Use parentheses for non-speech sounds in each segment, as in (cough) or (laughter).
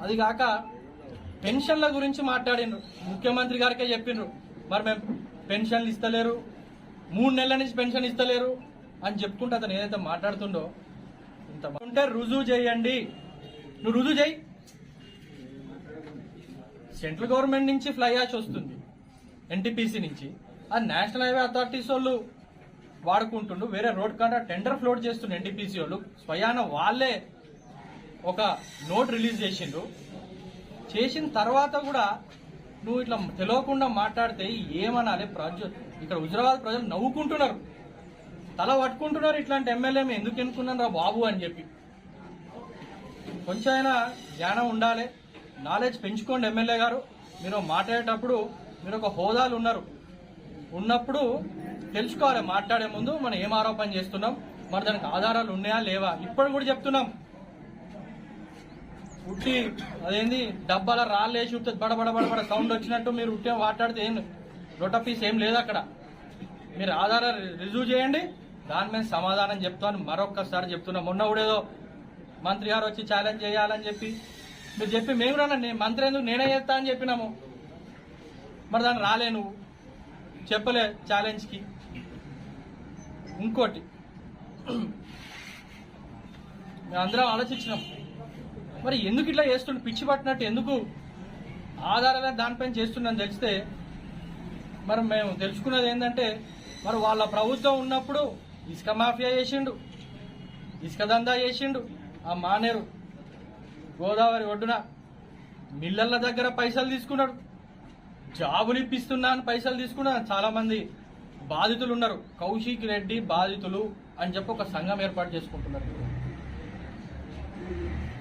అది కాక పెన్షన్ల గురించి మాట్లాడిండ్రు. ముఖ్యమంత్రి గారికే చెప్పిండ్రు. మరి మేము పెన్షన్లు ఇస్తలేరు. మూడు నెలల నుంచి పెన్షన్ ఇస్తలేరు. అని చెప్పుకుంటే అతను ఏదైతే మాట్లాడుతుండో ఇంత ఉంటే రుజువు చేయండి. నువ్వు రుజువు చేయి. సెంట్రల్ గవర్నమెంట్ నుంచి ఫ్లై యాష్ వస్తుంది. ఎన్టీపీసీ నుంచి. ఆ నేషనల్ హైవే అథారిటీస్ వాళ్ళు వాడుకుంటుండు వేరే రోడ్ కాంట్రా టెండర్ ఫ్లోట్ చేస్తుండ్రు ఎన్టీపీసీ వాళ్ళు. స్వయాన వాళ్ళే ఒక నోట్ రిలీజ్ చేసిండు చేసిన తర్వాత కూడా నువ్వు ఇట్లా తెలియకుండా మాట్లాడితే ఏమనాలి? ప్రజలు ఇక్కడ హుజరాబాద్ ప్రజలు నవ్వుకుంటున్నారు. తల పట్టుకుంటున్నారు ఇట్లాంటి ఎమ్మెల్యే ఎందుకు ఎన్నుకున్నారా బాబు అని చెప్పి. కొంచెం అయినా జ్ఞానం ఉండాలి. నాలెడ్జ్ పెంచుకోండి ఎమ్మెల్యే గారు. మీరు మాట్లాడేటప్పుడు మీరు ఒక హోదాలు ఉన్నారు. ఉన్నప్పుడు తెలుసుకోవాలి. మాట్లాడే ముందు మనం ఏం ఆరోపణ చేస్తున్నాం? మరి దానికి ఆధారాలు ఉన్నాయా? లేవా? ఇప్పుడు కూడా చెప్తున్నాం. ఉట్టి అదేంది డబ్బాల రాళ్ళేసి ఉంటుంది బడబడ బడబడ సౌండ్ వచ్చినట్టు మీరు ఉట్టి మాట్లాడితే ఏం రొట్ట పీస్ ఏం లేదు అక్కడ. మీరు ఆధార రిజ్యూ చేయండి దాని మీద సమాధానం చెప్తాను మరొక్కసారి చెప్తున్నా. మొన్న కూడా మంత్రి గారు వచ్చి ఛాలెంజ్ చేయాలని చెప్పి మీరు చెప్పి మేము రాను నేను మంత్రి ఎందుకు నేనే చేస్తా అని చెప్పినాము. మరి దాన్ని రాలే నువ్వు. చెప్పలే ఛాలెంజ్కి ఇంకోటి మేము అందరం ఆలోచించినాం. మరి ఎందుకు ఇట్లా చేస్తుండే? పిచ్చి పట్టినట్టు ఎందుకు ఆధారాల దానిపైన చేస్తున్నాను తెలిస్తే మరి మేము తెలుసుకున్నది ఏంటంటే మరి వాళ్ళ ప్రభుత్వం ఉన్నప్పుడు ఇసుక మాఫియా చేసిండు ఇసుక దందా చేసిండు ఆ మానేరు గోదావరి ఒడ్డున మిల్లర్ల దగ్గర పైసలు తీసుకున్నాడు. జాబులు ఇప్పిస్తున్నా అని పైసలు తీసుకున్నాను చాలా మంది బాధితులు ఉన్నారు. కౌశిక్ రెడ్డి బాధితులు అని చెప్పి ఒక సంఘం ఏర్పాటు చేసుకుంటున్నారు.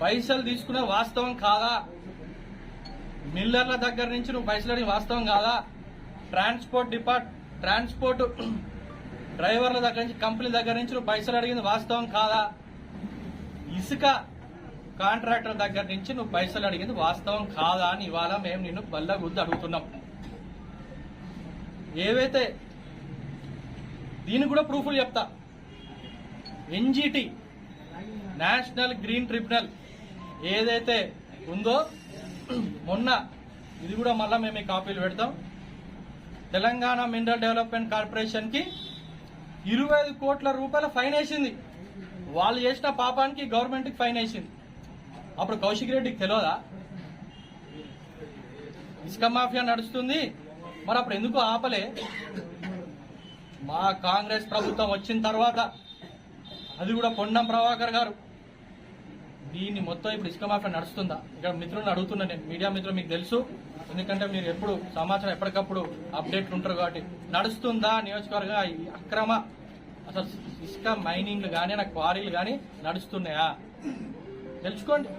పైసలు తీసుకునే వాస్తవం కాదా? మిల్లర్ల దగ్గర నుంచి నువ్వు పైసలు అడిగిన వాస్తవం కాదా? ట్రాన్స్పోర్ట్ డిపార్ట్ ట్రాన్స్పోర్ట్ (clears throat) డ్రైవర్ల దగ్గర నుంచి కంపెనీ దగ్గర నుంచి నువ్వు పైసలు అడిగింది వాస్తవం కాదా? ఇసుక కాంట్రాక్టర్ దగ్గర నుంచి నువ్వు పైసలు అడిగింది వాస్తవం కాదా అని ఇవాళ మేము నిన్ను బల్ల గుద్దు అడుగుతున్నాం. ఏవైతే దీనికి కూడా ప్రూఫ్లు చెప్తా. ఎన్జిటి నేషనల్ గ్రీన్ ట్రిబ్యునల్ ఏదైతే ఉందో మొన్న ఇది కూడా మళ్ళీ మేము ఈ కాపీలు పెడతాం. తెలంగాణ మినరల్ డెవలప్మెంట్ కార్పొరేషన్కి ఇరవై ఐదు కోట్ల రూపాయల ఫైన్ వేసింది. వాళ్ళు చేసిన పాపానికి గవర్నమెంట్కి ఫైన్ వేసింది. అప్పుడు కౌశిక్ రెడ్డికి తెలియదా ఇసుక మాఫియా నడుస్తుంది. మరి అప్పుడు ఎందుకు ఆపలే? మా కాంగ్రెస్ ప్రభుత్వం వచ్చిన తర్వాత అది కూడా పొన్నం ప్రభాకర్ గారు. దీన్ని మొత్తం ఇప్పుడు ఇసుక మాఫియా నడుస్తుందా? ఇక్కడ మిత్రులను అడుగుతున్నా నేను. మీడియా మిత్రులు మీకు తెలుసు. ఎందుకంటే మీరు ఎప్పుడు సమాచారం ఎప్పటికప్పుడు అప్డేట్లు ఉంటారు కాబట్టి. నడుస్తుందా నియోజకవర్గ ఈ అక్రమ అసలు ఇసుక మైనింగ్లు కానీ నా క్వారీలు కానీ నడుస్తున్నాయా? తెలుసుకోండి.